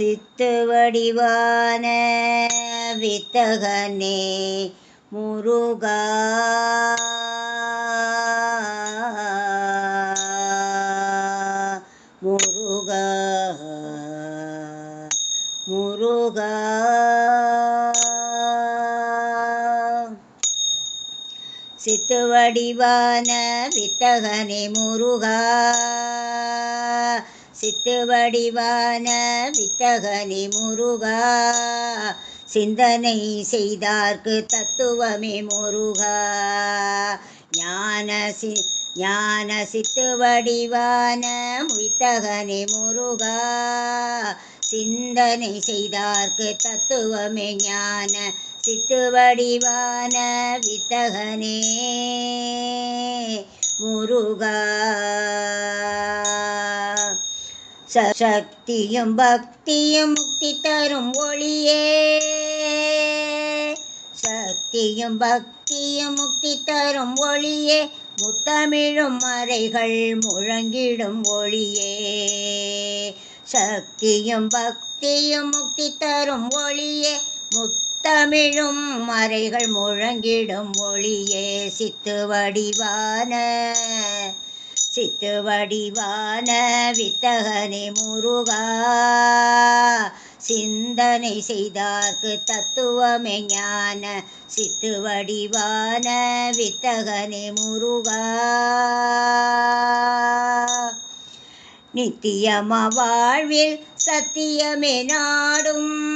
சித்து வடிவான வித்தகனே முருகா. முருகா. முருகா. சித்து வடிவான வித்தகனே முருகா. சித்து வடிவான வித்தகனே முருகா. சிந்தனை செய்தார்க்கு தத்துவமே முருகா. ஞான சி ஞான சித்து வடிவான வித்தகனே முருகா. சிந்தனை செய்தார்க்கு தத்துவமே ஞான சித்து வடிவான வித்தகனே முருகா. சக்தியும் பக்தியும் முக்தி தரும் ஒளியே. சக்தியும் பக்தியும் முக்தி தரும் ஒளியே. முத்தமிழும் மறைகள் முழங்கிடும் ஒளியே. சக்தியும் பக்தியும் முக்தி தரும் ஒளியே. முத்தமிழும் மறைகள் முழங்கிடும் ஒளியே. சித்து வடிவான சித்து வடிவான வித்தகனே முருகா. சிந்தனை செய்தார்க்கு தத்துவமே ஞான. சித்து வடிவான வித்தகனே முருகா. நித்தியம வாழ்வில் சத்தியமே நாடும்.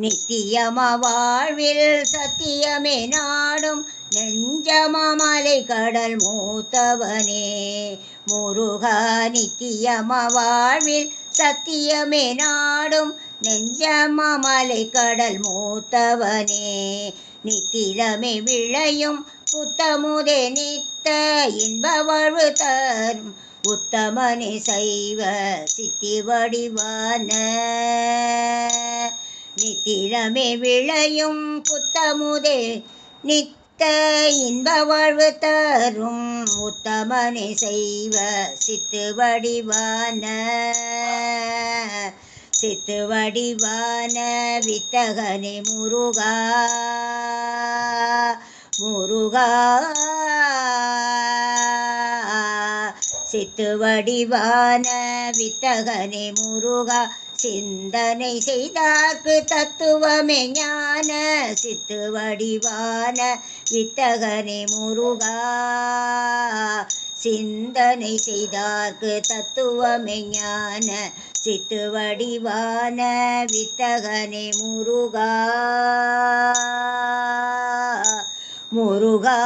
நித்தியம வாழ்வில் சத்தியமே நாடும். நெஞ்சமலை கடல் மூத்தவனே முருகா நித்தியம வாழ்வில் சத்தியமே நாடும் நெஞ்சமலை கடல் மூத்தவனே. நித்திலமே விளையும் புத்தமுதே நித்த இன்ப வாழ்வு தரும் உத்தமனே சைவ சித்தி வடிவான. நித்திலமே விளையும் புத்தமுதே நித்த இன்ப வாழ்வு தரும் உத்தமனை செய்வ சித்து வடிவான சித்து வடிவான வித்தகனே முருகா முருகா. சித்து வடிவான வித்தகனே முருகா. சிந்தனை செய்தார்க்கு தத்துவமே ஞான சித்து வடிவான வித்தகனே முருகா. சிந்தனை செய்தார்க்கு தத்துவமே ஞான சித்து வடிவான வித்தகனே முருகா. முருகா.